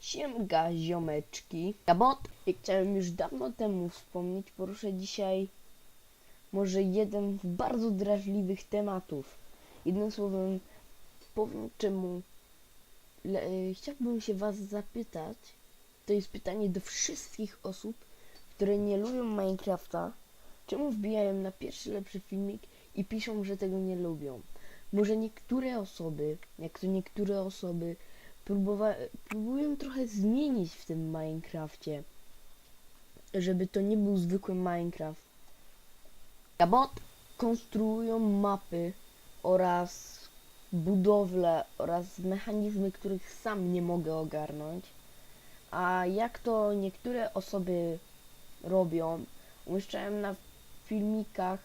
Siemka ziomeczki. Kabot. Jak chciałem już dawno temu wspomnieć, poruszę dzisiaj może jeden z bardzo drażliwych tematów. Jednym słowem, powiem czemu le, e, chciałbym się was zapytać. To jest pytanie do wszystkich osób, które nie lubią Minecrafta. Czemu wbijają na pierwszy lepszy filmik i piszą, że tego nie lubią? Może niektóre osoby, jak to niektóre osoby, próbowa- próbują trochę zmienić w tym Minecrafcie, żeby to nie był zwykły Minecraft. Kabot konstruują mapy oraz budowle oraz mechanizmy, których sam nie mogę ogarnąć. A jak to niektóre osoby robią, umieszczałem na filmikach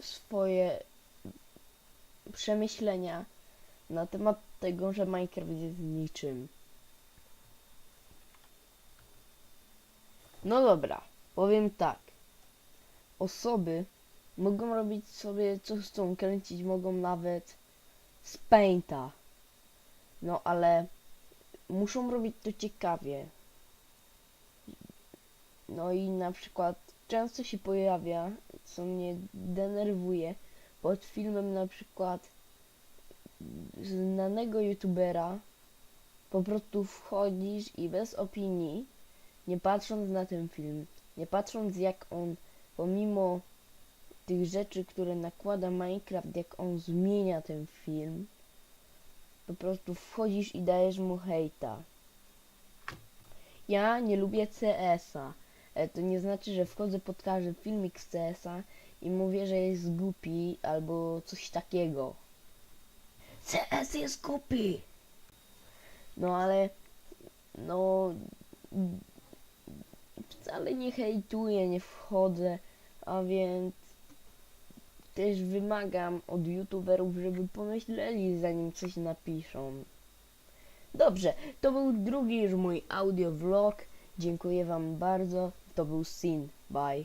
swoje przemyślenia na temat tego, że Minecraft jest niczym. No dobra, powiem tak. Osoby mogą robić sobie co chcą, kręcić mogą nawet z Painta. No ale muszą robić to ciekawie. No i na przykład często się pojawia, co mnie denerwuje, pod filmem na przykład znanego youtubera po prostu wchodzisz i bez opinii, nie patrząc na ten film, nie patrząc jak on pomimo tych rzeczy, które nakłada Minecraft, jak on zmienia ten film, po prostu wchodzisz i dajesz mu hejta. Ja nie lubię CS-a. E, To nie znaczy, że wchodzę pod każdy filmik z CS-a i mówię, że jest głupi albo coś takiego. CS jest głupi! No ale, no, wcale nie hejtuję, nie wchodzę, a więc też wymagam od youtuberów, żeby pomyśleli zanim coś napiszą. Dobrze, to był drugi już mój audio vlog. Dziękuję wam bardzo. To był Sin. Bye.